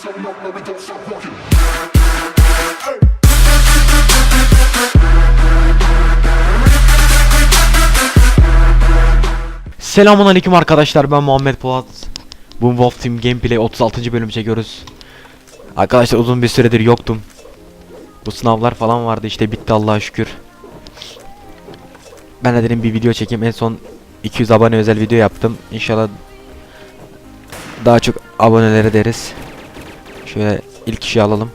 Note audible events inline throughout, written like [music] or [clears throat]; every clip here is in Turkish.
so. Selamun aleyküm arkadaşlar ben Muhammed Polat. Bu Wolf Team Gameplay 36. bölüm çekiyoruz. Arkadaşlar uzun bir süredir yoktum. Bu sınavlar falan vardı işte bitti Allah'a şükür. Ben de dedim bir video çekeyim en son 200 abone özel video yaptım. İnşallah daha çok abonelere deriz. Şöyle ilk kişi alalım.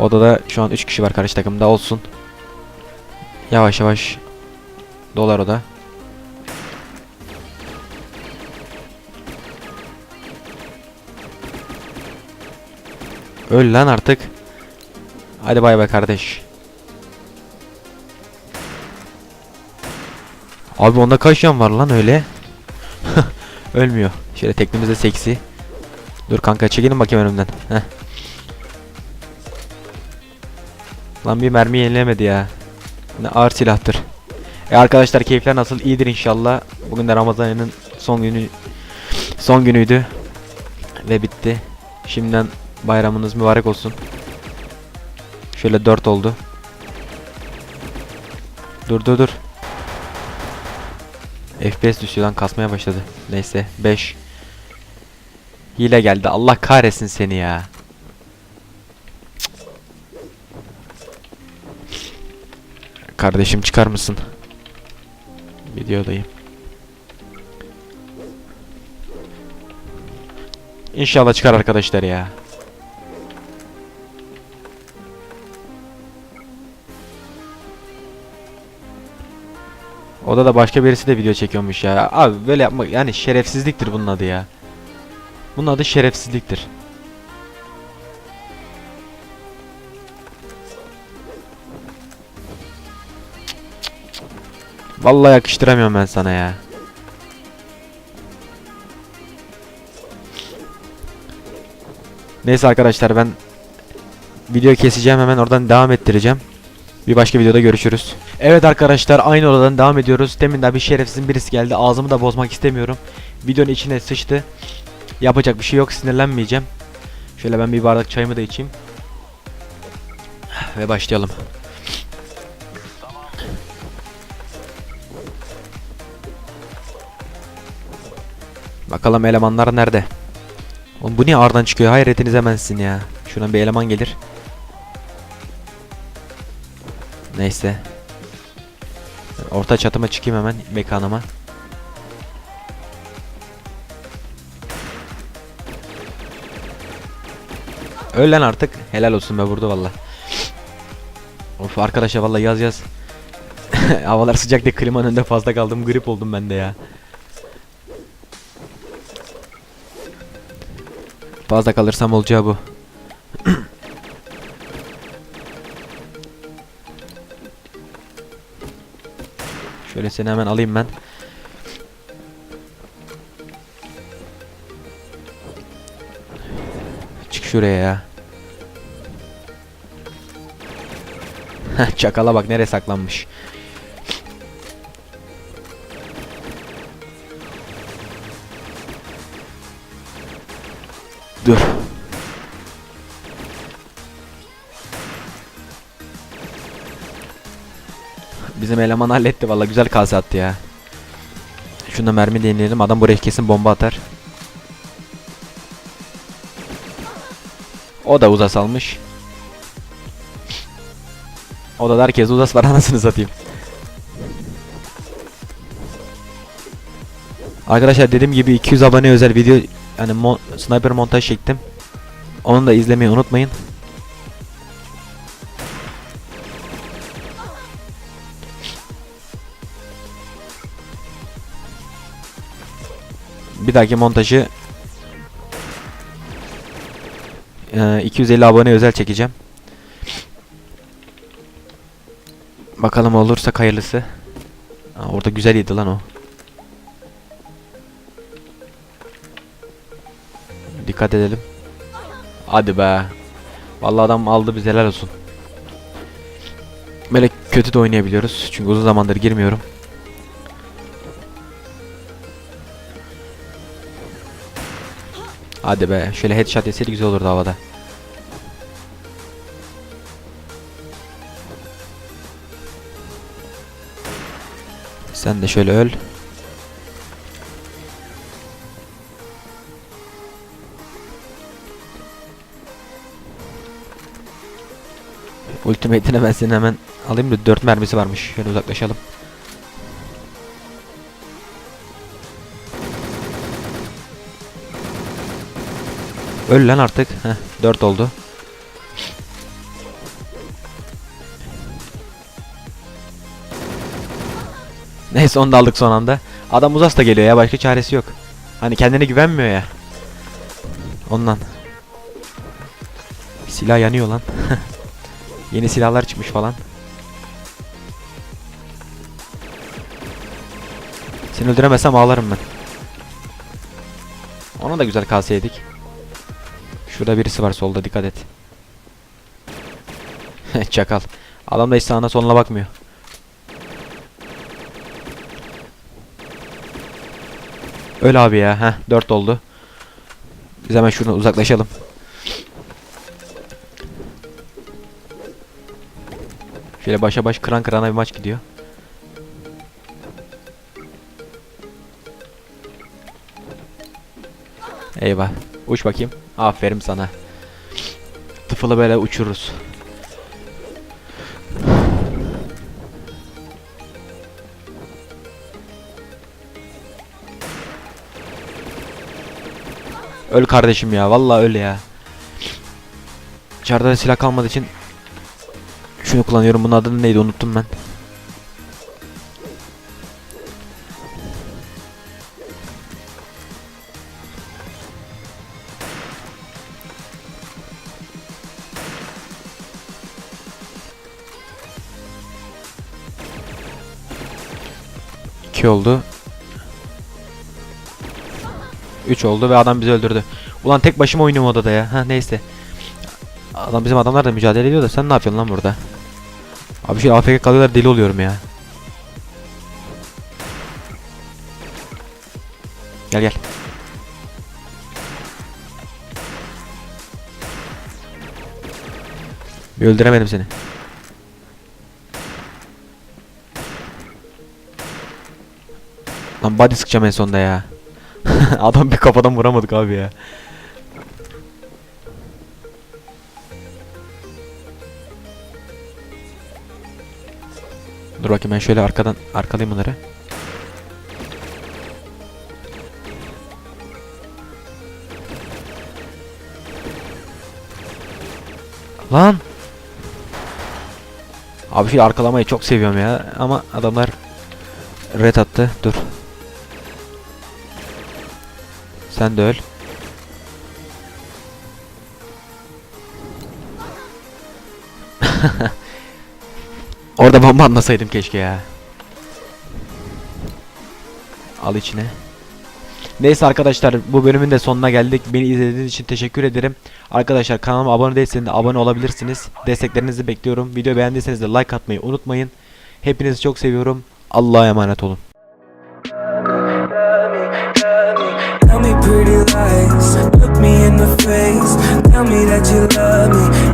Odada şu an 3 kişi var karşı takımda olsun. Yavaş yavaş dolar o da. Öl lan artık. Hadi bay bay kardeş. Abi onda kaç can var lan öyle? [laughs] Ölmüyor. Şöyle teknemizde seksi. Dur kanka çekilin bakayım önümden. Heh. Lan bir mermi yenilemedi ya. Ne ağır silahtır. E arkadaşlar keyifler nasıl? İyidir inşallah. Bugün de Ramazan ayının son günü son günüydü ve bitti. Şimdiden bayramınız mübarek olsun. Şöyle 4 oldu. Dur dur dur. FPS düşüyor lan kasmaya başladı. Neyse 5. Hile geldi. Allah kahretsin seni ya. Kardeşim çıkar mısın? Videodayım. İnşallah çıkar arkadaşlar ya. Oda da başka birisi de video çekiyormuş ya. Abi böyle yapmak yani şerefsizliktir bunun adı ya. Bunun adı şerefsizliktir. Vallahi yakıştıramıyorum ben sana ya. Neyse arkadaşlar ben video keseceğim hemen oradan devam ettireceğim. Bir başka videoda görüşürüz. Evet arkadaşlar aynı odadan devam ediyoruz. Demin de bir şerefsizin birisi geldi. Ağzımı da bozmak istemiyorum. Videonun içine sıçtı. Yapacak bir şey yok sinirlenmeyeceğim. Şöyle ben bir bardak çayımı da içeyim. Ve başlayalım. Bakalım elemanlar nerede? Oğlum bu niye ardan çıkıyor? Hayretiniz hemensin ya. Şuradan bir eleman gelir. Neyse. Orta çatıma çıkayım hemen mekanıma. Öl artık. Helal olsun be vurdu valla. Of arkadaşlar valla yaz yaz. [laughs] Havalar sıcak diye klimanın önünde fazla kaldım. Grip oldum ben de ya. Fazla kalırsam olacağı bu. [clears throat] Şöyle seni hemen alayım ben. Şuraya Çakala bak nereye saklanmış. Dur. Bizim eleman halletti valla güzel kase attı ya. Şunda mermi deneyelim. Adam buraya kesin bomba atar. O da uzas almış. O da herkes uzas var anasını satayım. Arkadaşlar dediğim gibi 200 abone özel video yani mon sniper montaj çektim. Onu da izlemeyi unutmayın. Bir dahaki montajı eee, 250 abone özel çekeceğim. Bakalım olursa hayırlısı. Aa, orada güzel yedi lan o. Dikkat edelim. Hadi be. Vallahi adam aldı biz helal olsun. Böyle kötü de oynayabiliyoruz. Çünkü uzun zamandır girmiyorum. Hadi be. Şöyle headshot yeseydi güzel olurdu havada. Sen de şöyle öl. Ultimate'ine ben seni hemen alayım da 4 mermisi varmış. Şöyle uzaklaşalım. Öl lan artık. Heh, 4 oldu. Neyse onu da aldık son anda. Adam uzas da geliyor ya başka çaresi yok. Hani kendine güvenmiyor ya. Ondan. Silah yanıyor lan. [laughs] Yeni silahlar çıkmış falan. Seni öldüremezsem ağlarım ben. Ona da güzel kalsaydık. Şurada birisi var solda dikkat et. [laughs] Çakal. Adam da hiç sağına soluna bakmıyor. Öl abi ya. Heh 4 oldu. Biz hemen şuradan uzaklaşalım. Şöyle başa baş kıran kırana bir maç gidiyor. Eyvah. Uç bakayım. Aferin sana. Tıfılı böyle uçururuz. Öl kardeşim ya. Vallahi öl ya. Çarda silah kalmadığı için şunu kullanıyorum. Bunun adını neydi unuttum ben. İki oldu. 3 oldu ve adam bizi öldürdü. Ulan tek başıma oynuyorum odada ya. Ha neyse. Adam bizim adamlar da mücadele ediyor da sen ne yapıyorsun lan burada? Abi şey AFK kalıyorlar deli oluyorum ya. Gel gel. Bir öldüremedim seni. Lan body sıkacağım en sonunda ya. [laughs] Adam bir kafadan vuramadık abi ya. Dur bakayım ben şöyle arkadan arkalayayım bunları. Lan! Abi şu arkalamayı çok seviyorum ya ama adamlar red attı. Dur. Sen de öl. [laughs] Orada bomba atmasaydım keşke ya. Al içine. Neyse arkadaşlar bu bölümün de sonuna geldik. Beni izlediğiniz için teşekkür ederim. Arkadaşlar kanalıma abone değilseniz de abone olabilirsiniz. Desteklerinizi bekliyorum. Video beğendiyseniz de like atmayı unutmayın. Hepinizi çok seviyorum. Allah'a emanet olun. Lies, look me in the face. Tell me that you love me,